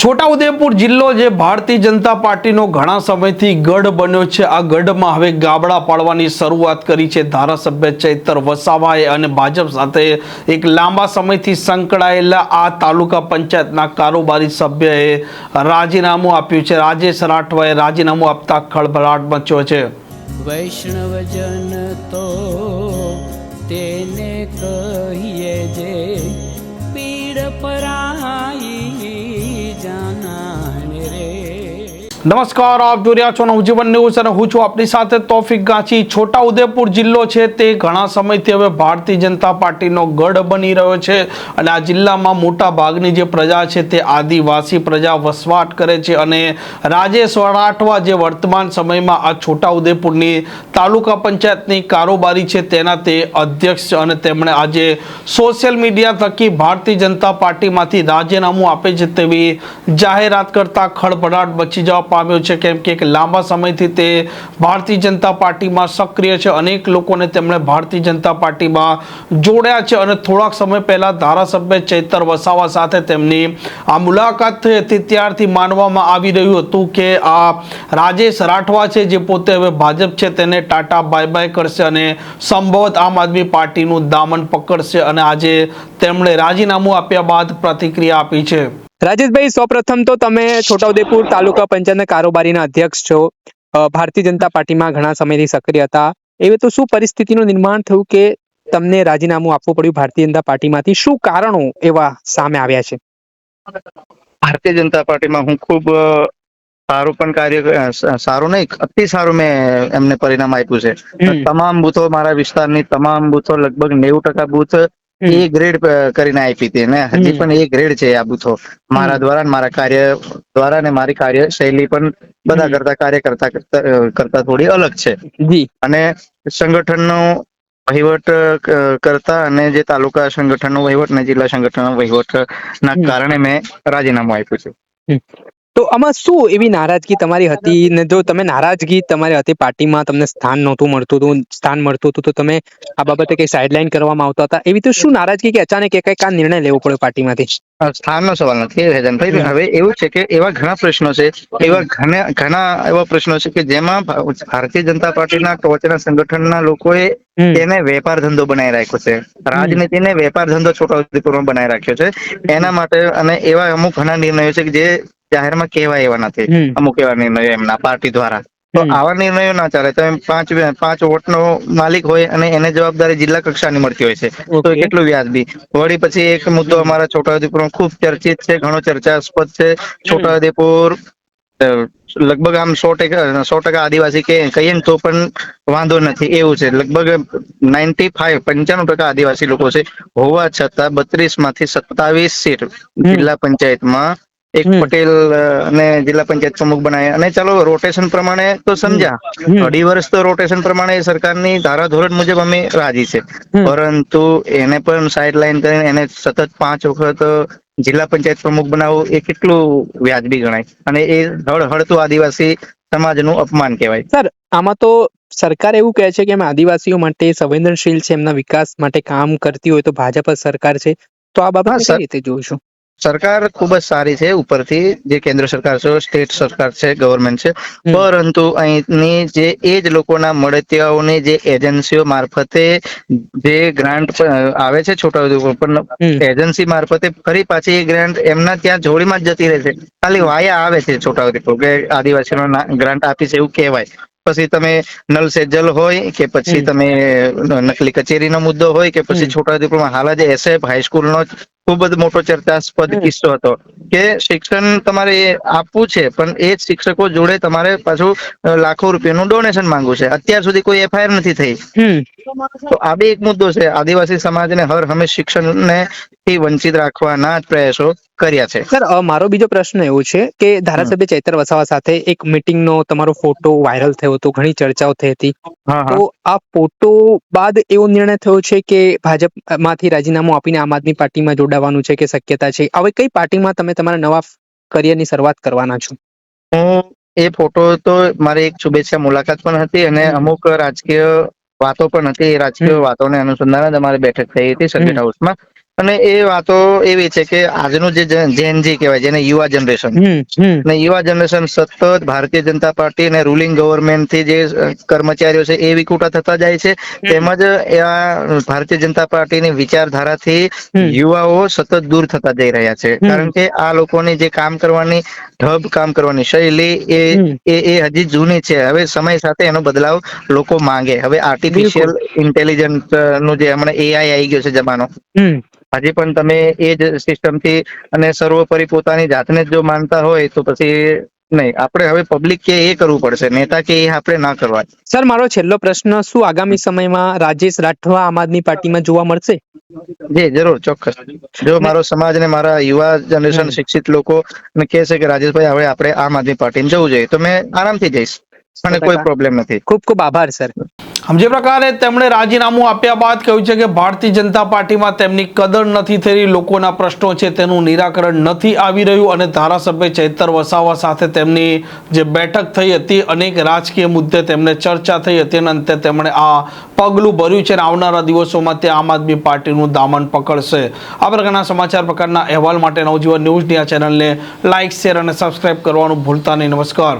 છોટાઉદેપુર જિલ્લો જે ભારતીય જનતા પાર્ટીનો ઘણા સમયથી ગઢ બન્યો છે. આ ગઢમાં હવે ગાબડા પાડવાની શરૂઆત કરી છે ધારાસભ્ય ચૈતર વસાવાએ અને ભાજપ સાથે એક લાંબા સમયથી સંકળાયેલા આ તાલુકા પંચાયતના કારોબારી સભ્યએ રાજીનામું આપ્યું છે. રાજેશ રાઠવાએ રાજીનામું આપતા ખળભળાટ મચ્યો છે. વૈષ્ણવજન તો તેને કહીએ નમસ્કાર, આપ જોઈ રહ્યા છો નવજીવન ન્યૂઝ અને હું છું આપની સાથે તોફિક ગાંચી. છોટા ઉદેપુર જિલ્લો છે તે ઘણા સમયથી હવે ભારતીય જનતા પાર્ટીનો ગઢ બની રહ્યો છે અને આ જિલ્લામાં મોટા ભાગની જે પ્રજા છે તે આદિવાસી પ્રજા વસવાટ કરે છે અને રાજેશ વરાઠવા જે વર્તમાન સમયમાં આ છોટા ઉદેપુરની તાલુકા પંચાયતની કારોબારી છે તેના તે અધ્યક્ષ છે અને તેમણે આજે સોશિયલ મીડિયા થકી ભારતીય જનતા પાર્ટીમાંથી રાજીનામું આપે છે તેવી જાહેરાત કરતા ખળભળાટ બચી જવા પામ્યો છે કેમ કે એક લાંબા સમયથી તે ભારતીય જનતા પાર્ટીમાં સક્રિય છે. અનેક લોકોને તેમણે ભારતીય જનતા પાર્ટીમાં જોડ્યા છે અને થોડાક સમય પહેલાં ધારાસભ્ય ચૈતર વસાવા સાથે તેમની આ મુલાકાત થઈ હતી. ત્યારથી માનવામાં આવી રહ્યું હતું કે આ રાજેશ રાઠવા છે જે પોતે હવે ભાજપ છે તેને ટાટા બાય બાય કરશે અને સંભવત આમ આદમી પાર્ટીનું દામન પકડશે અને આજે તેમણે રાજીનામું આપ્યા બાદ પ્રતિક્રિયા આપી છે. રાજેશભાઈ સૌપ્રથમ તો તમે છોટાઉદેપુર તાલુકા પંચાયતના કારોબારીના અધ્યક્ષ છો. ભારતીય જનતા પાર્ટીમાં ઘણા સમયથી સક્રિય હતા. એવી તો શું પરિસ્થિતિનું નિર્માણ થયું કે તમને રાજીનામું આપવું પડ્યું ભારતીય જનતા પાર્ટીમાંથી? શું કારણો એવા સામે આવ્યા છે? ભારતીય જનતા પાર્ટીમાં હું ખૂબ સારું પણ કાર્ય સારું નહીં અતિ સારું મેં એમને પરિણામ આપ્યું છે. તમામ બૂથો મારા વિસ્તારની તમામ બૂથો લગભગ નેવું ટકા બૂથ. એ ગ્રેડ કરીને આપી હતી ને. હજી પણ એ ગ્રેડ છે આ બુથો. મારા દ્વારા મારા કાર્ય દ્વારા ને મારી કાર્ય શૈલી પણ બધા કરતા કાર્ય કરતા કરતા થોડી અલગ છે. અને સંગઠનનો વહીવટ કરતા અને જે તાલુકા સંગઠનનો વહીવટ ને જિલ્લા સંગઠનનો વહીવટ ના કારણે મેં રાજીનામું આપ્યું છે. તો આમાં શું એવી નારાજગી તમારી હતી? ને જો તમે નારાજગી તમારી હતી પાર્ટીમાં તમને સ્થાન નહોતું મળતું હતું સ્થાન મળતું હતું તો તમે આ બાબતે કઈ સાઇડલાઇન કરવામાં આવતા હતા? એવી તો શું નારાજગી કે અચાનક એક આ નિર્ણય લેવો પડ્યો પાર્ટીમાંથી? સ્થાનનો સવાલ નથી હેદનભાઈ હવે એવું છે કે એવા ઘણા પ્રશ્નો છે એવા ઘણા ઘણા એવા પ્રશ્નો છે કે જેમાં ભારતીય જનતા પાર્ટીના ટોચના સંગઠનના લોકોએ. તેને વેપાર ધંધો બનાવી રાખ્યો છે. રાજનીતિને વેપાર ધંધો છોટાઉદેપુરમાં બનાવી રાખ્યો છે. એના માટે અને એવા અમુક ઘણા નિર્ણયો છે કે જે જાહેરમાં કહેવાય એવા નથી. અમુક એવા નિર્ણયો એમના પાર્ટી દ્વારા. તો આવા નિર્ણયો ના ચાલે તો પાંચ પાંચ વોટનો માલિક હોય અને એને જવાબદારી જિલ્લા કક્ષાની મળતી હોય છે. તો કેટલું વ્યાજબી? વળી પછી એક મુદ્દો અમારા છોટાઉદેપુરમાં ખૂબ ચર્ચિત છે ઘણો ચર્ચાસ્પદ છે. છોટાઉદેપુર લગભગ આમ સો ટકા સો ટકા આદિવાસી કે કહીએ ને તો પણ વાંધો નથી. એવું છે. લગભગ નાઇન્ટી ફાઈવ પંચાણું ટકા આદિવાસી લોકો છે. હોવા છતાં બત્રીસમાંથી સત્તાવીસ સીટ જિલ્લા પંચાયતમાં એક પટેલ ને જિલ્લા પંચાયત પ્રમુખ બનાવ્યા અને ચાલો રોટેશન પ્રમાણે તો સમજ્યા અઢી વર્ષ તો રોટેશન પ્રમાણે સરકારની ધારાધોરણ મુજબ અમે રાજી છે. પરંતુ એને પણ સાઇડ લાઈન કરીને એને સતત પાંચ વખત જિલ્લા પંચાયત પ્રમુખ બનાવવું એ કેટલું વ્યાજબી ગણાય. અને એ હળ હળતું આદિવાસી સમાજનું અપમાન કહેવાય. સર આમાં તો સરકાર એવું કહે છે કે આદિવાસીઓ માટે સંવેદનશીલ છે એમના વિકાસ માટે કામ કરતી હોય તો ભાજપ સરકાર છે. તો આ બાબત કઈ સર. રીતે જોઈશું? સરકાર ખૂબ જ સારી છે ઉપરથી જે કેન્દ્ર સરકાર છે સ્ટેટ સરકાર છે ગવર્મેન્ટ છે. પરંતુ અહીંની જે એ જ લોકોના મળતિયાઓની જે એજન્સીઓ મારફતે જે ગ્રાન્ટ આવે છે છોટાઉદેપુર પણ એજન્સી મારફતે ફરી પાછી એ ગ્રાન્ટ એમના ત્યાં જોડીમાં જ જતી રહે છે. ખાલી વાયા આવે છે છોટાઉદેપુર કે આદિવાસીનો ગ્રાન્ટ આપી છે એવું કહેવાય. પછી તમે નલ સેજલ હોય કે પછી તમે નકલી કચેરીનો મુદ્દો હોય કે પછી. છોટાઉદેપુરમાં હાલ જ એસએફ હાઈસ્કૂલનો ખૂબ જ મોટો ચર્ચાસ્પદ કિસ્સો હતો કે શિક્ષણ તમારે એ આપવું છે પણ એ જ શિક્ષકો જોડે તમારે પાછું લાખો રૂપિયાનું ડોનેશન માંગવું છે. અત્યાર સુધી કોઈ એફઆઈઆર નથી થઈ. તો આ બે એક મુદ્દો છે. આદિવાસી સમાજને હર હંમેશ શિક્ષણને થી વંચિત રાખવાના જ પ્રયાસો કર્યા છે. સર મારો બીજો પ્રશ્ન એવો છે કે ધારાસભ્ય ચૈતર વસાવા સાથે એક મીટિંગનો તમારો ફોટો વાયરલ થયો હતો ઘણી ચર્ચાઓ થઈ હતી. તો આ ફોટો બાદ એવો નિર્ણય થયો છે કે ભાજપમાંથી રાજીનામું આપીને આમ આદમી પાર્ટીમાં જોડાવાનું છે કે શક્યતા છે? હવે કઈ પાર્ટીમાં તમે તમારા નવા કરિયરની શરૂઆત કરવાના છો? હું એ ફોટો તો મારી એક શુભેચ્છા મુલાકાત પણ હતી અને અમુક રાજકીય વાતો પણ હતી. એ રાજકીય. વાતોને અનુસંધાને અમારી બેઠક થઈ હતી સર્કિટ હાઉસમાં. અને એ વાતો એવી છે કે આજનું જે જેનજી કહેવાય જેને યુવા જનરેશન. અને યુવા જનરેશન સતત ભારતીય જનતા પાર્ટી અને રૂલિંગ ગવર્મેન્ટથી જે કર્મચારીઓ છે એ વિકુટા થતા જાય છે. તેમજ આ ભારતીય જનતા પાર્ટીની વિચારધારાથી. યુવાઓ સતત દૂર થતા જઈ રહ્યા છે. કારણ કે આ લોકોની જે કામ કરવાની ઢબ કામ કરવાની શૈલી એ એ હજી જૂની છે. હવે સમય સાથે એનો બદલાવ લોકો માંગે. હવે આર્ટિફિશિયલ ઇન્ટેલિજન્સનું જે હમણાં એઆઈ આવી ગયો છે જમાનો. હજી પણ તમે એ જ સિસ્ટમથી અને સર્વોપરી પોતાની જાતને જ જો માનતા હોય તો પછી નહીં. આપણે હવે પબ્લિક કે એ કરવું પડશે નેતા કે એ આપણે ના કરવા. સર મારો છેલ્લો પ્રશ્ન શું આગામી સમયમાં રાજેશ રાઠવા આમ આદમી પાર્ટીમાં જોવા મળશે? જી જરૂર ચોક્કસ. જો મારો સમાજ ને મારા યુવા જનરેશન શિક્ષિત લોકો ને કહે છે કે રાજેશભાઈ હવે આપણે આમ આદમી પાર્ટીમાં જવું જોઈએ તો મેં આરામથી જઈશ. મને કોઈ પ્રોબ્લેમ નથી. ખૂબ ખૂબ આભાર સર. જે પ્રકારે તેમણે રાજીનામું આપ્યા બાદ કહ્યું છે કે ભારતીય જનતા પાર્ટીમાં તેમની કદર નથી થઈ રહી લોકોના પ્રશ્નો છે તેનું નિરાકરણ નથી આવી રહ્યું અને ધારાસભ્ય ચૈતર વસાવા સાથે તેમની જે બેઠક થઈ હતી અનેક રાજકીય મુદ્દે તેમને ચર્ચા થઈ હતી અને અંતે તેમણે આ પગલું ભર્યું છે અને આવનારા દિવસોમાં તે આમ આદમી પાર્ટીનું દામન પકડશે. આ પ્રકારના સમાચાર પ્રકારના અહેવાલ માટે નવજીવન ન્યૂઝની આ ચેનલને લાઇક શેર અને સબસ્ક્રાઇબ કરવાનું ભૂલતા નહીં. નમસ્કાર.